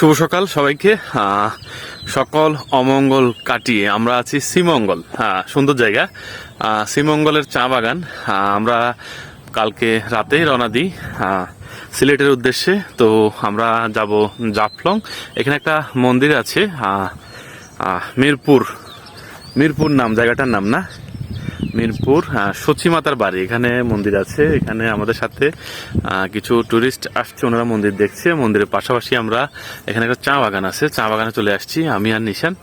শুভ সকাল সবাইকে। সকল অমঙ্গল কাটিয়ে আমরা আছি শ্রীমঙ্গল। হ্যাঁ সুন্দর জায়গা। শ্রীমঙ্গলের চা বাগান। আমরা কালকে রাতেই রওনা দিই সিলেটের উদ্দেশ্যে। তো আমরা যাব জাফলং। এখানে একটা মন্দির আছে মিরপুর। মিরপুর নাম, জায়গাটার নাম না? মিরপুর সচিমাতার সচি মাতার বাড়ি। এখানে মন্দির আছে। এখানে আমাদের সাথে কিছু টুরিস্ট আসছে, ওনারা মন্দির দেখছে। মন্দিরের পাশাপাশি আমরা, এখানে একটা চা বাগান আছে। চা বাগানে চলে আসছি, আমি আর নিশান।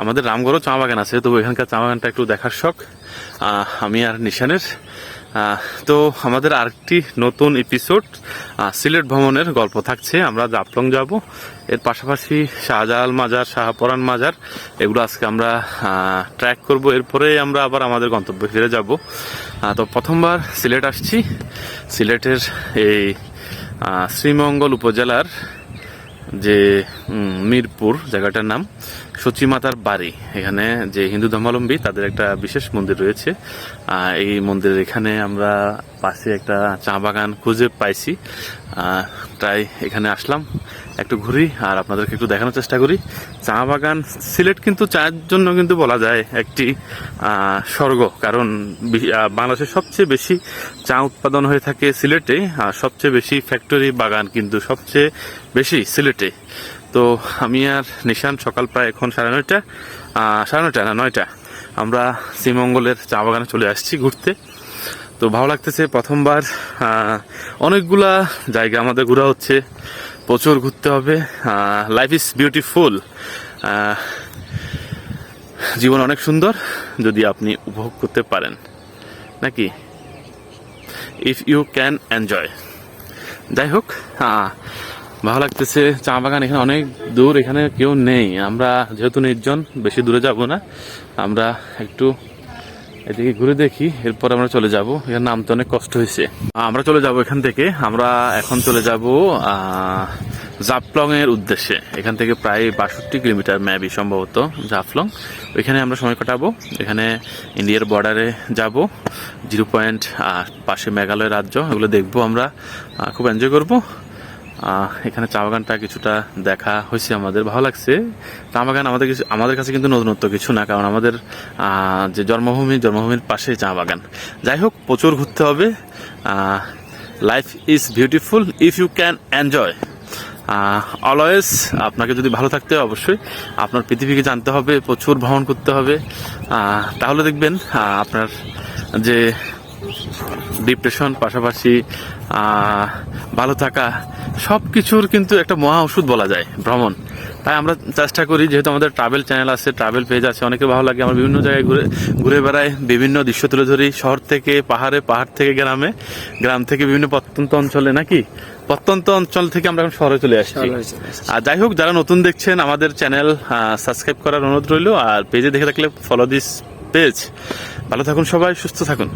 আমাদের রামগড়ও চা বাগান আছে, তবু এখানকার চা বাগানটা একটু দেখার শখ। আমি আর নিশানের। তো আমাদের আরেকটি নতুন এপিসোড সিলেট ভ্রমণের গল্প থাকছে। আমরা জাফলং যাব। এর পাশাপাশি শাহজালাল মাজার, শাহপরান মাজার, এগুলো আজকে আমরা ট্র্যাক করব। এরপরে আমরা আবার আমাদের গন্তব্যে ফিরে যাব। তো প্রথমবার সিলেট আসছি। সিলেটের এই শ্রীমঙ্গল উপজেলার যে মিরপুর, জায়গাটার নাম সচিমাতার বাড়ি। এখানে যে হিন্দু ধর্মাবলম্বী, তাদের একটা বিশেষ মন্দির রয়েছে। এই মন্দিরের এখানে আমরা পাশে একটা চা বাগান খুঁজে পাইছি। তাই এখানে আসলাম। একটু ঘুরি আর আপনাদেরকে একটু দেখানোর চেষ্টা করি। চা বাগান সিলেট কিন্তু চায়ের জন্য কিন্তু বলা যায় একটি স্বর্গ। কারণ বাংলাদেশের সবচেয়ে বেশি চা উৎপাদন হয়ে থাকে সিলেটে। আর সবচেয়ে বেশি ফ্যাক্টরি বাগান কিন্তু সবচেয়ে বেশি সিলেটে। তো আমি আর নিশান সকাল প্রায় এখন সাড়ে নয়টা সাড়ে নয়টা না নয়টা। আমরা শ্রীমঙ্গলের চা বাগানে চলে আসছি ঘুরতে। তো ভালো লাগতেছে প্রথমবার অনেকগুলা জায়গা আমাদের ঘোরা হচ্ছে প্রচুর ঘুরতে হবে লাইফ ইজ বিউটিফুল জীবন অনেক সুন্দর যদি আপনি উপভোগ করতে পারেন। নাকি? ইফ ইউ ক্যান এনজয় যাই হোক আহ, ভালো লাগতেছে, চা বাগান এখানে অনেক দূর, এখানে কেউ নেই। আমরা যেহেতু নির্জন, বেশি দূরে যাব না। আমরা একটু এদিকে ঘুরে দেখি, এরপর আমরা চলে যাব। এখানে নামতে অনেক কষ্ট হয়েছে। আমরা চলে যাব এখান থেকে। আমরা এখন চলে যাব জাফলং এর উদ্দেশ্যে। এখান থেকে প্রায় বাষট্টি কিলোমিটার ম্যাবি সম্ভবত জাফলং। ওইখানে আমরা সময় কাটাবো। এখানে ইন্ডিয়ার বর্ডারে যাব। জিরো পয়েন্ট পাশে মেঘালয় রাজ্য। এগুলো দেখব আমরা। খুব এনজয় করব। এখানে চা বাগানটা কিছুটা দেখা হয়েছে আমাদের, ভালো লাগছে। চা বাগান আমাদের কিছু আমাদের কাছে কিন্তু নতুনত্ব কিছু না, কারণ আমাদের যে জন্মভূমি, জন্মভূমির পাশে চা বাগান যাই হোক, প্রচুর ঘুরতে হবে। Life is beautiful if you can enjoy always আপনাকে যদি ভালো থাকতে হয় অবশ্যই আপনার পৃথিবীকে জানতে হবে, প্রচুর ভ্রমণ করতে হবে। তাহলে দেখবেন আপনার যে ডিপ্রেশন পাশাপাশি ভালো থাকা সব কিছুর কিন্তু একটা মহা ওষুধ বলা যায় ভ্রমণ। তাই আমরা চেষ্টা করি যেহেতু আমাদের ট্রাভেল চ্যানেল আছে ট্রাভেল পেজ আছে অনেকে ভালো লাগে আমরা বিভিন্ন জায়গায় ঘুরে ঘুরে বেড়াই বিভিন্ন দৃশ্য তুলে ধরি শহর থেকে পাহাড়ে পাহাড় থেকে গ্রামে গ্রাম থেকে বিভিন্ন প্রত্যন্ত অঞ্চলে নাকি? প্রত্যন্ত অঞ্চল থেকে আমরা এখন শহরে চলে আসছি। আর যাই হোক যারা নতুন দেখছেন আমাদের চ্যানেল সাবস্ক্রাইব করার অনুরোধ রইল আর পেজে দেখে থাকলে ফলো দিস পেজ ভালো থাকুন সবাই সুস্থ থাকুন।